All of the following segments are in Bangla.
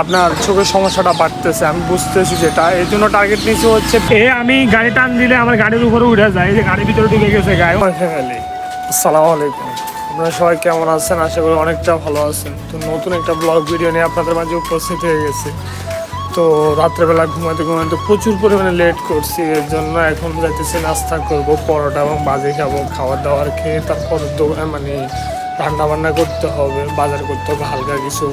আপনার চোখের সমস্যাটা বাড়তেছে আমি বুঝতেছি যেটা। এই জন্য টার্গেট নিচে হচ্ছে এ আমি গাড়ি টান দিলে আমার গাড়ির উপরে উঠে যায় এই যে গাড়ির ভিতরে ঢুকে গেছে গায়ে ফ্যামিলি আসসালামু। আলাইকুম। আপনারা সবাই কেমন আছেন? আশা করি অনেকটা ভালো আছেন। তো নতুন একটা ব্লগ ভিডিও নিয়ে আপনাদের মাঝে উপস্থিত হয়ে গেছে। তো রাত্রেবেলা ঘুমাতে ঘুমাতে প্রচুর পরিমাণে লেট করছি এর জন্য এখন যাইতেছি নাস্তা করব পরোটা এবং বাজে খাব খাবার দাবার খেয়ে তারপর দোকান মানে রান্না বান্না করতে হবে বাজার করতে হবে হালকা কিছু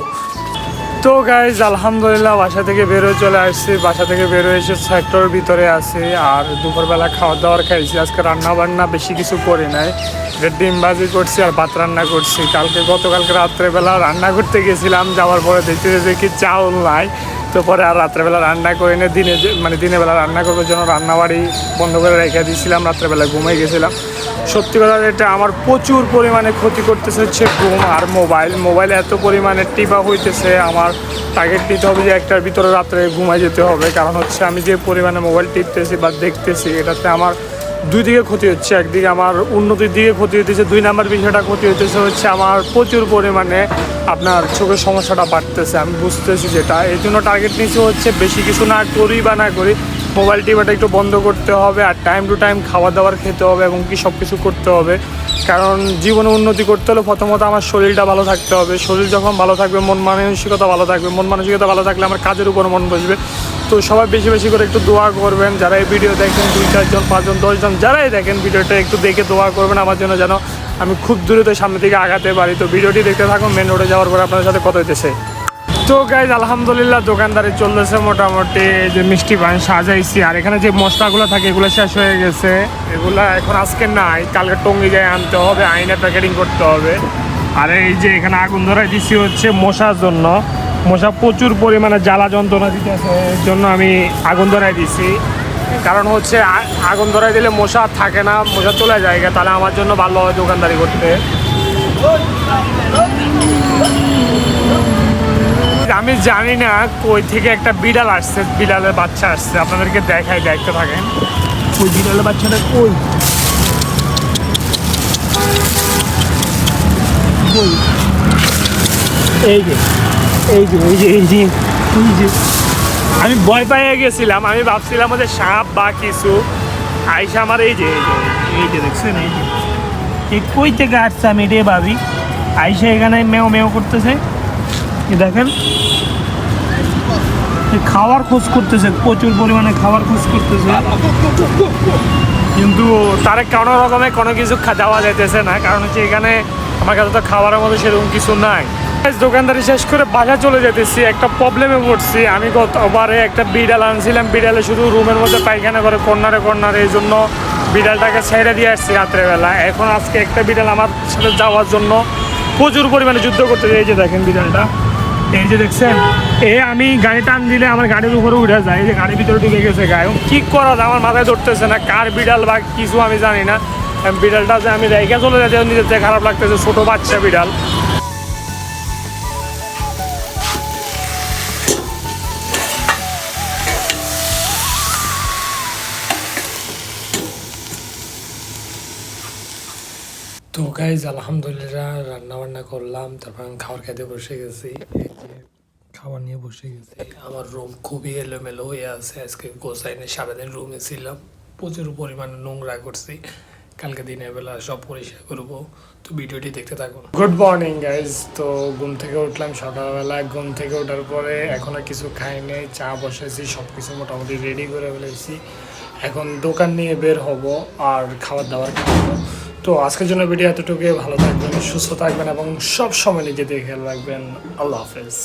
তো গাইজ আলহামদুলিল্লাহ, বাসা থেকে বেরোয় চলে আসছি। বাসা থেকে বেরোয় এসে সেক্টরের ভিতরে আছে। আর দুপুরবেলা খাওয়া দাওয়ার খাইছি। আজকে রান্না বান্না বেশি কিছু করি নাই। ডিম ভাজি করছি আর ভাত রান্না করছি। কালকে গতকালকে রাত্রেবেলা রান্না করতে গেছিলাম। যাওয়ার পরে দেখতে যে চাউল নাই। তো পরে আর রাত্রেবেলা রান্না করে এনে দিনে মানে দিনের বেলা রান্না করার জন্য রান্নাবাড়ি বন্ধ করে রেখে দিয়েছিলাম, রাত্রেবেলা ঘুমিয়ে গেছিলাম। সত্যি কথা এটা আমার প্রচুর পরিমাণে ক্ষতি করতেছে হচ্ছে ঘুম আর মোবাইল। মোবাইল এত পরিমাণে টিপা হইতেছে, আমার টার্গেট নিতে হবে যে একটার ভিতরে রাত্রে ঘুমায় যেতে হবে। কারণ হচ্ছে আমি যে পরিমাণে মোবাইল টিপতেছি বা দেখতেছি, এটাতে আমার দুই দিকে ক্ষতি হচ্ছে, একদিকে আমার উন্নতির দিকে ক্ষতি হইতেছে, দুই নাম্বার বিষয়টা ক্ষতি হইতেছে হচ্ছে আমার প্রচুর পরিমাণে আপনার চোখের সমস্যাটা বাড়তেছে, আমি বুঝতেছি যেটা। এই জন্য টার্গেট নিচে হচ্ছে বেশি কিছু না করি বা না করি মোবাইল টিপাটা একটু বন্ধ করতে হবে আর টাইম টু টাইম খাবার দাবার খেতে হবে এবং কি সব কিছু করতে হবে। কারণ জীবনে উন্নতি করতে হলে প্রথমত আমার শরীরটা ভালো থাকতে হবে। শরীর যখন ভালো থাকবে, মন মানসিকতা ভালো থাকবে, মন মানসিকতা ভালো থাকলে আমার কাজের উপর মন বসবে। তো সবাই বেশি বেশি করে একটু দোয়া করবেন। যারা এই ভিডিও দেখেন, দুই চারজন পাঁচজন দশজন যারাই দেখেন ভিডিওটা একটু দেখে দোয়া করবেন আমার জন্য যেন আমি খুব দ্রুত সামনে দিকে আগাতে পারি। তো ভিডিওটি দেখতে থাকুন মেন রোডে যাওয়ার পরে আপনাদের সাথে কথা হইতেছে। তো গাইজ আলহামদুলিল্লাহ, দোকানদারি চলতেছে মোটামুটি। যে মিষ্টি পান সাজাইছি। আর এখানে যে মশলাগুলো থাকে, এগুলো শেষ হয়ে গেছে। এগুলো এখন আজকে নাই, কালকে টঙ্গি যায় আনতে হবে, আইনে প্যাকেটিং করতে হবে। আর এই যে এখানে আগুন ধরাই দিছি হচ্ছে মশার জন্য। মশা প্রচুর পরিমাণে জ্বালা যন্ত্রণা দিতেছে, এর জন্য আমি আগুন ধরাই দিছি। কারণ হচ্ছে আগুন ধরাই দিলে মশা থাকে না, মশা চলে যায় তাহলে আমার জন্য ভালো হয় দোকানদারি করতে। আমি জানি না কই থেকে একটা বিড়াল আসছে, বিড়ালের বাচ্চা আসছে, আপনাদেরকে দেখাই, দেখতে থাকেন। ওই বিড়ালের বাচ্চাটা কই? এই যে। এই যে এই যে এই যে এই যে। আমি ভয় পাইয়ে গেছিলাম। আমি ভাবছিলাম যে সাপ বা কিছু। আইসা আমার এই যে এই যে দেখছেন, এই যে। কই থেকে আসছে আমি এটাই ভাবি? আইসা এখানে মেও মেও করতেছে। দেখেন। খাওয়ার খোঁজ করতেছে, প্রচুর পরিমাণে খাওয়ার খোঁজ করতেছে। কিন্তু তার কোনো রকমে কোনো কিছু দেওয়া যাইতেছে না। কারণ হচ্ছে এখানে আমার কাছে তো খাবারের মধ্যে সেরকম কিছু নাই। দোকানদারি শেষ করে বাসা চলে যেতেছি, একটা প্রবলেমে পড়ছি। আমি গতবারে একটা বিড়াল আনছিলাম, বিড়ালে শুধু রুমের মধ্যে পায়খানা করে কর্নারে কর্নারে, এই জন্য বিড়ালটাকে ছেড়ে দিয়ে আসছি রাত্রেবেলা। এখন আজকে একটা বিড়াল আমার সাথে যাওয়ার জন্য প্রচুর পরিমাণে যুদ্ধ করতে এই যে দেখেন বিড়ালটা। এই যে দেখছেন? এ আমি গাড়ি টান দিলে আমার গাড়ির উপরে উঠে যায়। এই যে গাড়ির ভিতরে ঢুকে গেছে গায়ে। কি করা আমার মাথায় ধরতেছে না। কার বিড়াল বা কিছু আমি জানি না। বিড়ালটা যে আমি রেখে চলে যাচ্ছে নিজের থেকে খারাপ লাগতেছে। ছোটো বাচ্চা বিড়াল। তো গাইজ আলহামদুলিল্লাহ রান্না বান্না করলাম, তারপর আমি খাবার খেতে বসে গেছি। খাবার নিয়ে বসে গেছি। আমার রুম খুবই এলোমেলো হয়ে আছে। আজকে গোসাইনে সারাদিন রুমে ছিলাম। প্রচুর পরিমাণে নোংরা করছি। কালকে দিনের বেলা সব পরিষ্কার করব। তো ভিডিওটি দেখতে থাকুন। গুড মর্নিং গাইজ তো ঘুম থেকে উঠলাম সকালবেলা। ঘুম থেকে ওঠার পরে এখনও কিছু খাইনি চা বসেছি সব কিছু মোটামুটি রেডি করে ফেলেছি। এখন দোকান নিয়ে বের হব আর খাবার দাবার খাব। তো আজকের জন্য ভিডিও এতটুকু ভালো থাকবেন, সুস্থ থাকবেন এবং সব সময় নিজেদের খেয়াল রাখবেন। আল্লাহ হাফেজ।